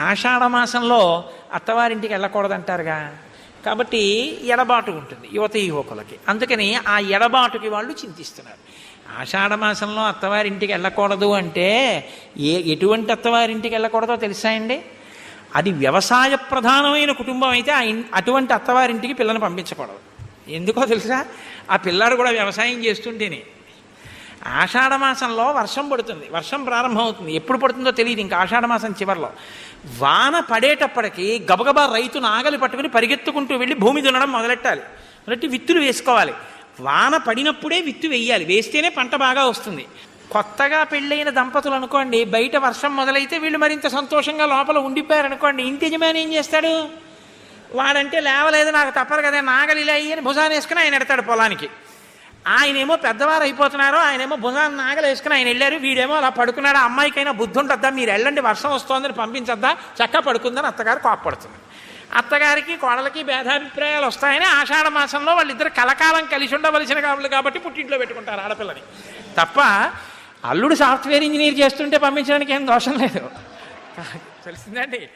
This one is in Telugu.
ఆషాఢ మాసంలో అత్తవారింటికి వెళ్ళకూడదంటారుగా. కాబట్టి ఎడబాటు ఉంటుంది యువత యువకులకి. అందుకని ఆ ఎడబాటుకి వాళ్ళు చింతిస్తున్నారు. ఆషాఢ మాసంలో అత్తవారింటికి వెళ్ళకూడదు అంటే ఏ ఎటువంటి అత్తవారింటికి వెళ్ళకూడదో తెలుసా అండి? అది వ్యవసాయ ప్రధానమైన కుటుంబం అయితే ఆ అటువంటి అత్తవారింటికి పిల్లని పంపించకూడదు. ఎందుకో తెలుసా? ఆ పిల్లాడు కూడా వ్యవసాయం చేస్తుంటేనే. ఆషాఢమాసంలో వర్షం పడుతుంది. వర్షం ప్రారంభమవుతుంది. ఎప్పుడు పడుతుందో తెలియదు ఇంకా ఆషాఢమాసం చివరిలో. వాన పడేటప్పటికి గబగబా రైతు నాగలి పట్టుకుని పరిగెత్తుకుంటూ వెళ్ళి భూమి దున్నడం మొదలెట్టాలి. మొదలెట్టి విత్తులు వేసుకోవాలి. వాన పడినప్పుడే విత్తు వేయాలి. వేస్తేనే పంట బాగా వస్తుంది. కొత్తగా పెళ్ళైన దంపతులు అనుకోండి బయట వర్షం మొదలైతే వీళ్ళు మరింత సంతోషంగా లోపల ఉండిపోయారనుకోండి ఇంటి యజమాని ఏం చేస్తాడు? వాడంటే లేవలేదు నాకు తప్పదు కదా నాగలి ఇలా అయ్యి భుజాన్ని వేసుకుని ఆయన ఎడతాడు పొలానికి. ఆయనేమో పెద్దవారు అయిపోతున్నారు ఆయనేమో భుజాన్ని నాగలు వేసుకుని ఆయన వెళ్ళారు వీడేమో అలా పడుకున్నాడు అమ్మాయికైనా బుద్ధి ఉంటుందా మీరు వెళ్ళండి వర్షం వస్తోందని పంపించద్దా చక్క పడుకుందని అత్తగారు కోప్పడుతుంది. అత్తగారికి కోడలకి భేదాభిప్రాయాలు వస్తాయని ఆషాఢ మాసంలో వాళ్ళిద్దరు కలకాలం కలిసి ఉండవలసిన కాబట్టి కాబట్టి పుట్టింట్లో పెట్టుకుంటారు ఆడపిల్లని. తప్ప అల్లుడు సాఫ్ట్వేర్ ఇంజనీర్ చేస్తుంటే పంపించడానికి ఏం దోషం లేదు. తెలిసిందండి?